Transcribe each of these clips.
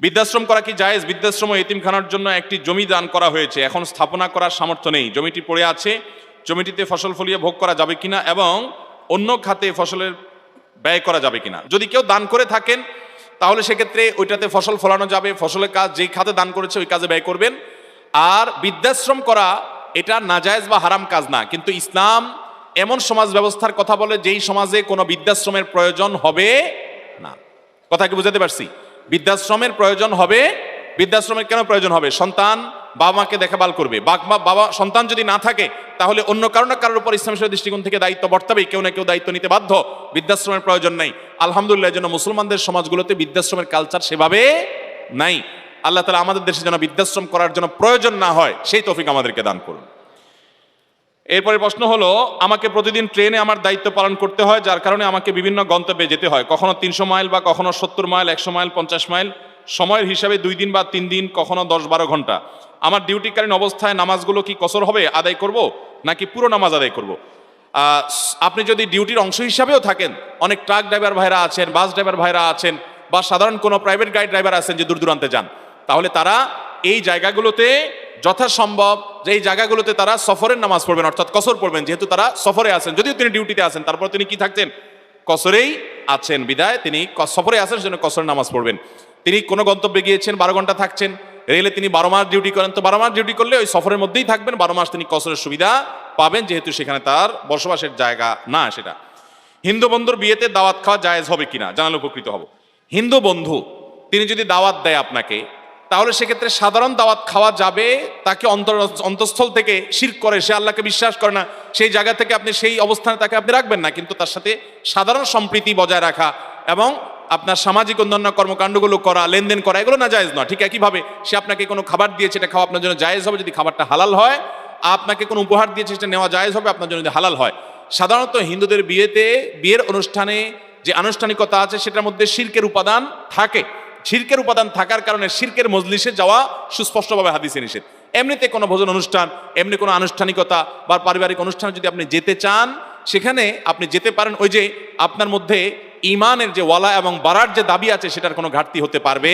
বৃদ্ধাশ্রম করা কি জায়েজ? বৃদ্ধাশ্রম ও এতিমখানার জন্য একটি জমি দান করা হয়েছে। এখন স্থাপনা করার সামর্থ্য নেই। জমিটি পড়ে আছে। জমিটিতে ফসল ফলিয়ে ভোগ করা যাবে কিনা এবং অন্য খাতে ফসলের ব্যয় করা যাবে কিনা। যদি কেউ দান করে থাকেন, তাহলে সেক্ষেত্রে ওইটাতে ফসল ফলানো যাবে। ফসলের কাজ যেই খাতে দান করেছে, ওই কাজে ব্যয় করবেন। আর বৃদ্ধাশ্রম করা, এটা নাজায়েজ বা হারাম কাজ না। কিন্তু ইসলাম এমন সমাজ ব্যবস্থার কথা বলে, যেই সমাজে কোনো বৃদ্ধাশ্রমের প্রয়োজন হবে না। কথা কি বুঝাতে পারছি? বৃদ্ধাশ্রমের প্রয়োজন হবে, বৃদ্ধাশ্রমের কেন প্রয়োজন হবে? সন্তান বাবা মাকে দেখাভাল করবে। মা- বাবা, সন্তান যদি না থাকে, তাহলে অন্য কারও না কারোর উপর ইসলাম শরীয়তের দৃষ্টিকোণ থেকে দায়িত্ব বর্তাবেই কেউ না কেউ দায়িত্ব নিতে বাধ্য। বৃদ্ধাশ্রমের প্রয়োজন নাই। আলহামদুলিল্লাহ যেন মুসলমানদের সমাজগুলোতে বৃদ্ধাশ্রমের কালচার সেভাবে নাই। আল্লাহ তালা আমাদের দেশে যেন বৃদ্ধাশ্রম করার জন্য প্রয়োজন না হয়, সেই তফিক আমাদেরকে দান করুন। এরপরে প্রশ্ন হলো, আমাকে প্রতিদিন ট্রেনে আমার দায়িত্ব পালন করতে হয়, যার কারণে আমাকে বিভিন্ন গন্তব্যে যেতে হয়। কখনো তিনশো মাইল বা কখনো সত্তর মাইল, একশো মাইল, পঞ্চাশ মাইল। সময়ের হিসাবে দুই দিন বা তিন দিন, কখনো দশ বারো ঘণ্টা। আমার ডিউটিকালীন অবস্থায় নামাজগুলো কি কসর হবে, আদায় করব, নাকি পুরো নামাজ আদায় করব? আপনি যদি ডিউটির অংশ হিসাবেও থাকেন, অনেক ট্রাক ড্রাইভার ভাইরা আছেন, বাস ড্রাইভার ভাইরা আছেন, বা সাধারণ কোনো প্রাইভেট গাড়ি ড্রাইভার আছেন যে দূর দূরান্তে যান, তাহলে তারা এই জায়গাগুলোতে যথাসম্ভব যে এই জায়গাগুলোতে তারা সফরের নামাজ পড়বেন, অর্থাৎ কসর পড়বেন, যেহেতু তারা সফরে আছেন, যদিও তিনি ডিউটিতে আছেন, তারপর তিনি কি থাকতেন কসরেই আছেন। বিদায়, তিনি সফরে আছেন সেজন্য কসরের নামাজ পড়বেন। তিনি কোনো গন্তব্যে গিয়েছেন, বারো ঘণ্টা থাকছেন, রেলে তিনি বারো মাস ডিউটি করেন। তো বারো মাস ডিউটি করলে ওই সফরের মধ্যেই থাকবেন, বারো মাস তিনি কসরের সুবিধা পাবেন, যেহেতু সেখানে তার বসবাসের জায়গা না সেটা। হিন্দু বন্ধুর বিয়েতে দাওয়াত খাওয়া জায়েজ হবে কিনা? জানালে উপকৃত হব। হিন্দু বন্ধু, তিনি যদি দাওয়াত দেয় আপনাকে তাহলে সেক্ষেত্রে সাধারণ দাওয়াত খাওয়া যাবে, তাকে অন্তর, অন্তঃস্থল থেকে শির করে, সে আল্লাহকে বিশ্বাস করে না, সেই জায়গা থেকে আপনি সেই অবস্থানে তাকে আপনি রাখবেন না, কিন্তু তার সাথে সাধারণ সম্প্রীতি বজায় রাখা এবং আপনার সামাজিক অন্যান্য কর্মকাণ্ডগুলো করা, লেনদেন করা, এগুলো না জায়েজ নয়। ঠিক একইভাবে সে আপনাকে কোনো খাবার দিয়েছে, এটা খাওয়া আপনার জন্য জায়েজ হবে যদি খাবারটা হালাল হয়, আপনাকে কোনো উপহার দিয়েছে, সেটা নেওয়া জায়েজ হবে, আপনার জন্য যদি হালাল হয়। সাধারণত হিন্দুদের বিয়েতে, বিয়ের অনুষ্ঠানে যে আনুষ্ঠানিকতা আছে, সেটার মধ্যে শির্কের উপাদান থাকে। শির্কের উপাদান থাকার কারণে শির্কের মজলিসে যাওয়া সুস্পষ্টভাবে হাদিসে নিষেধ। এমনিতে কোনো ভোজন অনুষ্ঠান, এমনি কোনো আনুষ্ঠানিকতা বা পারিবারিক অনুষ্ঠানে যদি আপনি যেতে চান, সেখানে আপনি যেতে পারেন। ওই যে আপনার মধ্যে ইমানের যে ওয়ালা এবং বাড়ার যে দাবি আছে, সেটার কোনো ঘাটতি হতে পারবে।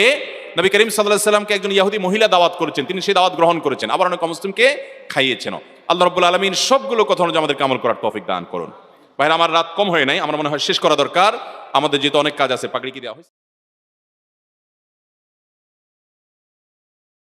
নবী করিম সাল্লাহ সাল্লামকে একজন ইয়াহুদি মহিলা দাওয়াত করেছেন। তিনি সেই দাওয়াত গ্রহণ করেছেন। আবার অনেক মুসলিমকে খাইয়েছেন আল্লাহ রব্বুল আলমিন সবগুলো কথা অনুযায়ী আমাদেরকে আমল করার তৌফিক দান করুন। ভাইরা, আমার রাত কম হয়ে নাই। আমার মনে হয় শেষ করা দরকার। আমাদের যেহেতু অনেক কাজ আছে পাকড়ি কি দেওয়া হয়েছে?